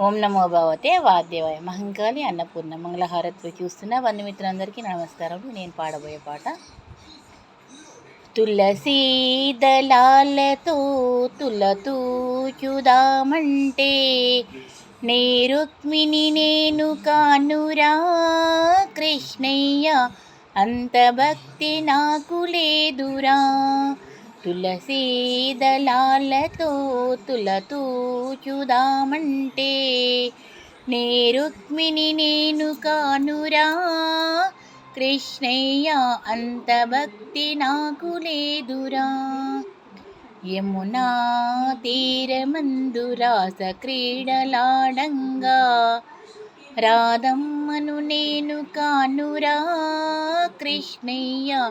ఓం నమో భగవతే వాద్యవాయ మహంకాళి అన్నపూర్ణ మంగళహారతి చూస్తున్న బంధుమిత్రులందరికీ నమస్కారం. నేను పాడబోయే పాట. తులసీ దళాలతో తులతూ చూదామంటే నే రుక్మిణి నేను కానురా కృష్ణయ్య అంత భక్తి నాకు లేదురా. తులసీ దళాలతో తులతూ నే రుక్మిణి నేను కానురా. కృష్ణయ్య అంత భక్తి నాకు లేదురా. యమునా తీరమందు రాస క్రీడలాడంగా రాధమ్మను నేను కానురా. కృష్ణయ్య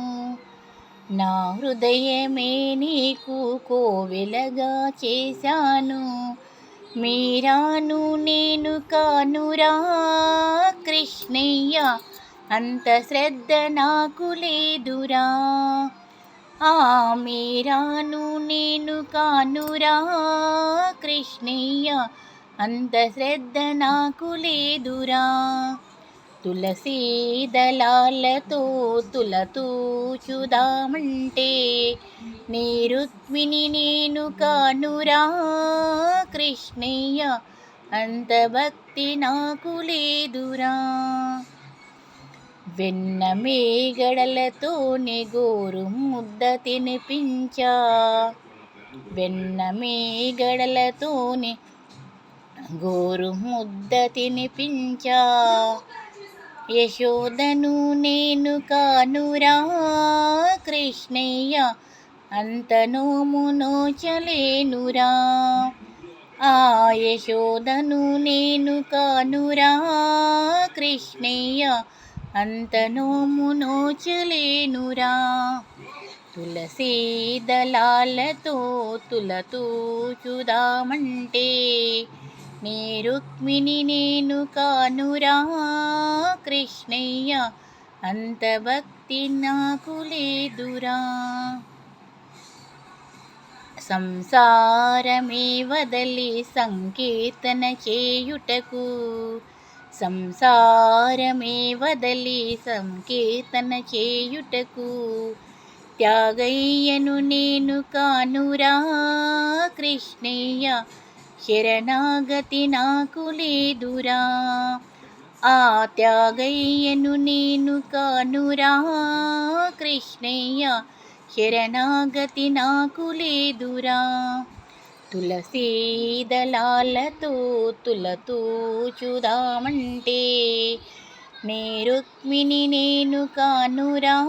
నా హృదయమే నీకు కోవెలగా చేశాను. మీరాను నేను కానురా కృష్ణయ్య అంత శ్రద్ధ నాకు లేదురా. ఆ మీరాను నేను కానురా కృష్ణయ్య అంత శ్రద్ధ నాకు లేదురా. తులసీ దళాలతో తులతూ నీ రుక్మిణి నేను కానురా కృష్ణయ్య అంత భక్తి నాకు లేదురా. వెన్న మేగడలతో గోరు ముద్ద తినిపించా. వెన్న మేగడలతోనే గోరు ముద్ద తినిపించా. యశోదను నేను కానురా కృష్ణయ్య అంత నోము ఆ యశోదను నేను కానురా కృష్ణయ్య అంత నోము తులసీ దళాలతో తులతూచుదామంటే నీ రుక్మిణి నేను కానురా కృష్ణయ్య అంత భక్తి నాకు లేదురా. సంసారమే వదలి సంకీర్తన చేయుటకు సంసారమే వదలి సంకీర్తన చేయుటకు త్యాగయ్యను నేను కానురా. కృష్ణయ్య శరణాగతి నాకు లేదురా. ఆ త్యాగయ్యను నేను కానురా. కృష్ణయ్య శరణాగతి నాకు లేదురా. తులసీదలాలతో తులతూచుదామంటే నే రుక్మిణి నేను కానురా.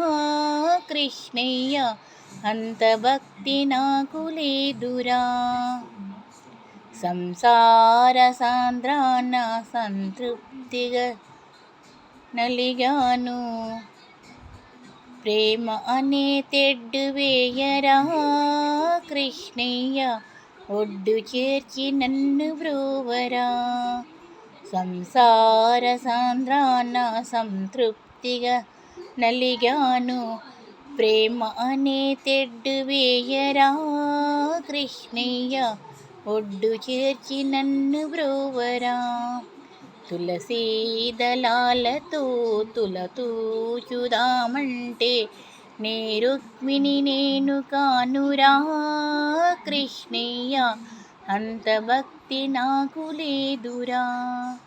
కృష్ణయ్య అంత భక్తి నాకు లేదురా. సంసార సాంద్రాన సంతృప్తిగా నలిగాను. ప్రేమ అనే తెడ్డు వేయరా కృష్ణయ్య ఒడ్డు చేర్చి నన్ను బ్రోవరా. సంసార సాంద్రాన సంతృప్తిగా నలిగాను. ప్రేమ అనే తెడ్డు వేయరా కృష్ణయ్య ఒడ్డు చేర్చి నన్ను బ్రోవరా. తులసీదలాలతో తులతూచుదామంటే నే రుక్మిణి నేను కానురా. కృష్ణయ్య అంత భక్తి నాకు లేదురా.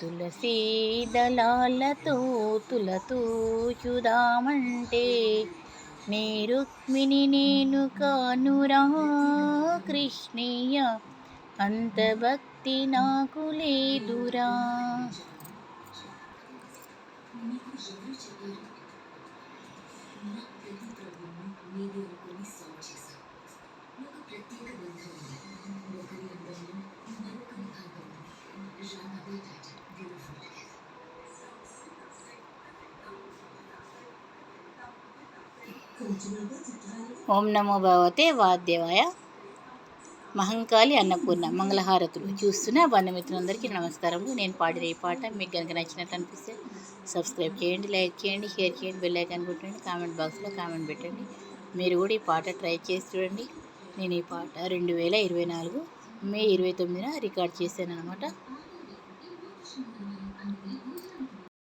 తులసీదలాలతో తులతూచుదామంటే నీ రుక్మిణి నేను కానురా కృష్ణయ్య అంత భక్తి నాకు లేదురా. ప్రత్యేక ఓం నమో భగవతే వాద్యవాయ మహంకాళి అన్నపూర్ణ మంగళహారతులు. చూస్తున్న బంధుమిత్రులందరికీ నమస్కారములు. నేను పాడిన ఈ పాట మీకు కనుక నచ్చినట్లు అనిపిస్తే సబ్స్క్రైబ్ చేయండి లైక్ చేయండి షేర్ చేయండి బెల్ ఐకాన్ కొట్టండి కామెంట్ బాక్స్లో కామెంట్ పెట్టండి. మీరు కూడా ఈ పాట ట్రై చేసి చూడండి. నేను ఈ పాట రెండు వేల ఇరవై నాలుగు మే ఇరవై తొమ్మిదిన రికార్డ్ చేశాను అనమాట